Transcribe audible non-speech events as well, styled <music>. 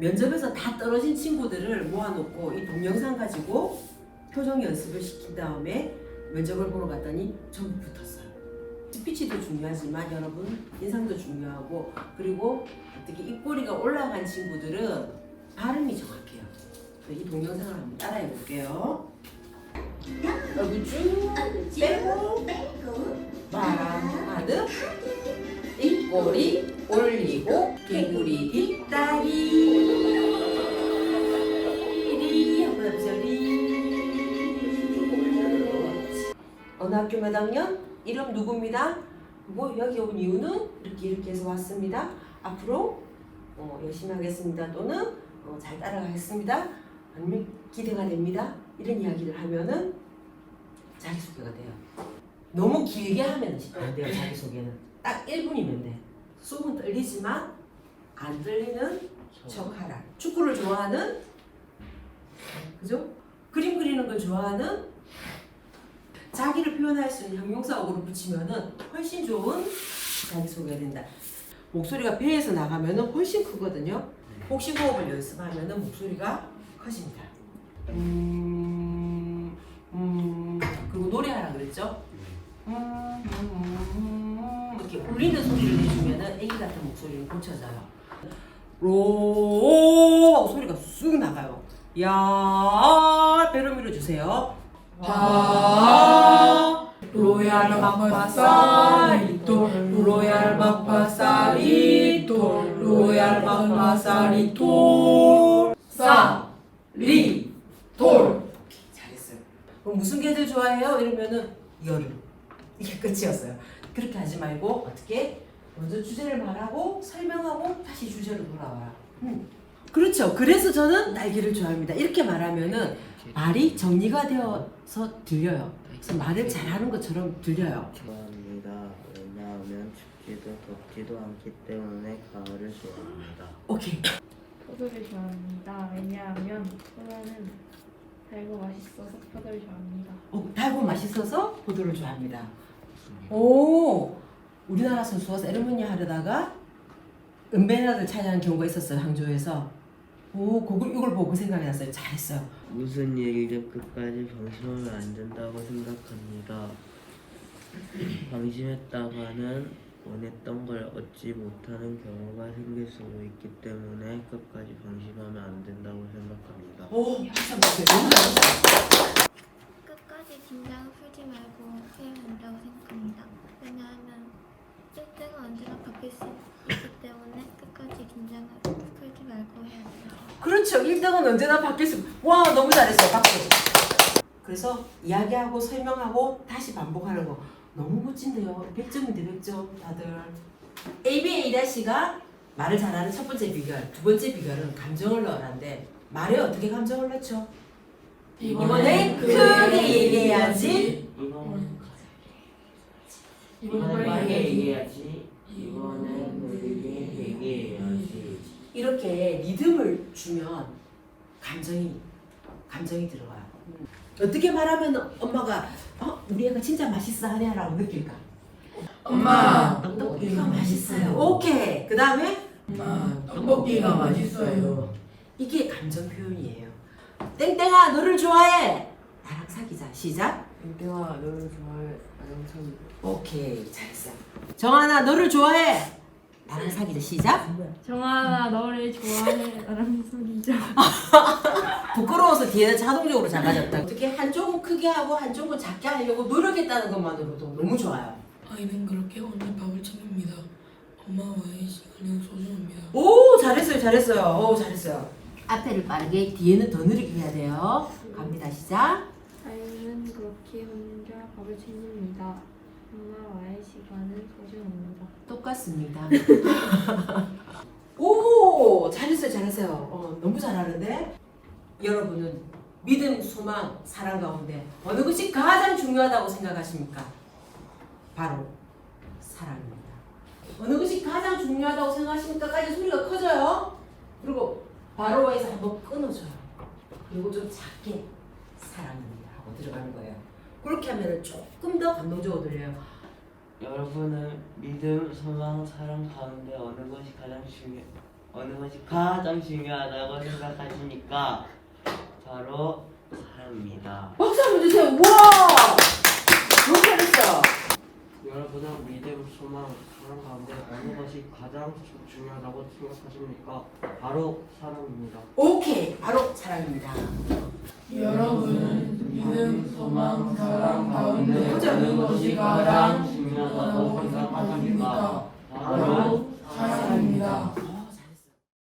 면접에서 다 떨어진 친구들을 모아놓고 이 동영상 가지고 표정 연습을 시킨 다음에 면접을 보러 갔더니 전부 붙었어요. 스피치도 중요하지만 여러분 인상도 중요하고 그리고 특히 입꼬리가 올라간 친구들은 발음이 정확해요. 이 동영상을 한번 따라해 볼게요. 얼굴 쭉 빼고 바람 하듯 입꼬리 올리고 개구리 뒷다리. 리 한번 해보세요. 리. 어느 학교 몇 학년? 이름 누구입니다? 뭐 여기 온 이유는 이렇게 이렇게 해서 왔습니다. 앞으로 어, 열심히 하겠습니다. 또는 어, 잘 따라가겠습니다. 아니면 기대가 됩니다. 이런 이야기를 하면은 자기소개가 돼요. 너무 길게 하면 안 돼요 자기소개는 딱 1분이면 돼. 속은 떨리지만 안 들리는 척하라. 축구를 좋아하는? 그죠? 그림 그리는 걸 좋아하는? 자기를 표현할 수 있는 형용사 어구를 붙이면은 훨씬 좋은 자기소개가 된다. 목소리가 배에서 나가면은 훨씬 크거든요. 혹시 호흡을 연습하면은 목소리가 커집니다. 음, 음, 그리고 노래하라 그랬죠? 음, 음, 음, 이렇게 울리는 소리를 내주면은 애기 같은 목소리는 고쳐져요. 로 소리가 쑥 나가요. 야 배로 밀어주세요. 바 로얄 마파사리토 로얄 마파사리토 로얄 마파사리토 사리 돌 잘했어요. 그럼 무슨 계절 좋아해요? 이러면은 여름. 이게 끝이었어요. 그렇게 하지 말고 어떻게 먼저 주제를 말하고 설명하고 다시 주제로 돌아와라. 음. 그렇죠. 그래서 저는 날개를 좋아합니다. 이렇게 말하면은 말이 정리가 되어서 들려요. 그래서 말을 잘하는 것처럼 들려요. 좋아합니다. 왜냐하면 춥지도 덥지도 않기 때문에 가을을 좋아합니다. 오케이. 포도를 좋아합니다. 왜냐하면 포도는 달고 맛있어서 포도를 좋아합니다. 어, 달고 맛있어서 포도를 좋아합니다. 오, 우리나라 선수가 세레모니 하려다가 은메달을 차지한 경우가 있었어요 항저우에서. 오, 그걸 이걸 보고 생각이 났어요. 잘했어요. 무슨 일이든 끝까지 방심하면 안 된다고 생각합니다. 방심했다가는 원했던 걸 얻지 못하는 경우가 생길 수 있기 때문에 끝까지 방심하면 안 된다고 생각합니다. 오, 박수 한번 주세요. 너무 잘했어요. 끝까지 긴장을 풀지 말고 해야 한다고 생각합니다. 왜냐하면 1등은 언제나 바뀔 수 있기 때문에 끝까지 긴장을 풀지 말고 해야 합니다. 그렇죠. 1등은 언제나 바뀔 수. 와, 너무 잘했어요. 박수. 그래서 이야기하고 설명하고 다시 반복하는 거 너무 멋진데요. 100점인데 100점 다들. ABA-가 말을 잘하는 첫 번째 비결, 두 번째 비결은 감정을 넣으라는데 말에 어떻게 감정을 넣죠? 이번엔 크게 얘기해야지. 이번에 얘기해야지. 이번엔 느리게 얘기해야지. 이렇게 리듬을 주면 감정이 감정이 들어와요. 어떻게 말하면 엄마가 어 우리 애가 진짜 맛있어 하냐라고 느낄까? 엄마 떡볶이가 맛있어요. 오케이. 그 다음에 엄마 떡볶이가 맛있어요 이게 감정 표현이에요. 땡땡아 너를 좋아해. 나랑 사귀자. 시작. 땡땡아 너를 좋아해 나랑 사귀 오케이 잘했어. 정한아 너를 좋아해. 나랑 사귀자. 시작. 정아나 너를 좋아해 나랑 사귀자. <laughs> 부끄러워서 뒤에는 자동적으로 작아졌다. 어떻게 한쪽은 크게 하고 한쪽은 작게 하려고 노력했다는 것만으로도 너무 좋아요. 아이는 그렇게 오늘 밥을 챙깁니다. 엄마와의 시간은 소중합니다. 오 잘했어요 잘했어요 오 잘했어요 앞에를 빠르게 뒤에는 더 느리게 해야 돼요. 갑니다. 시작. 아이는 그렇게 혼자 밥을 챙깁니다. 엄마와의 시간은 소중합니다. 똑같습니다. <laughs> 오 잘했어요 잘했어요. 어, 너무 잘하는데? 여러분은 믿음 소망 사랑 가운데 어느 것이 가장 중요하다고 생각하십니까? 바로 사랑입니다. 어느 것이 가장 중요하다고 생각하십니까까지 소리가 커져요. 그리고 바로에서 한번 끊어줘요 그리고 좀 작게 사랑입니다 하고 들어가는 거예요 그렇게 하면 조금 더 감동적으로 들려요 여러분은 믿음, 소망, 사랑 가운데 어느 것이 가장 중요, 어느 것이 가장 중요하다고 생각하십니까? 바로 사랑입니다. 박수 한번 주세요. 우와! 너무 잘했어. 여러분은 믿음, 소망, 사랑 가운데 어느 것이 가장 주- 중요하다고 생각하십니까? 바로 사랑입니다. 오케이 바로 사랑입니다. 여러분은 믿음, 소망, 사랑 가운데. 어느 것이 가장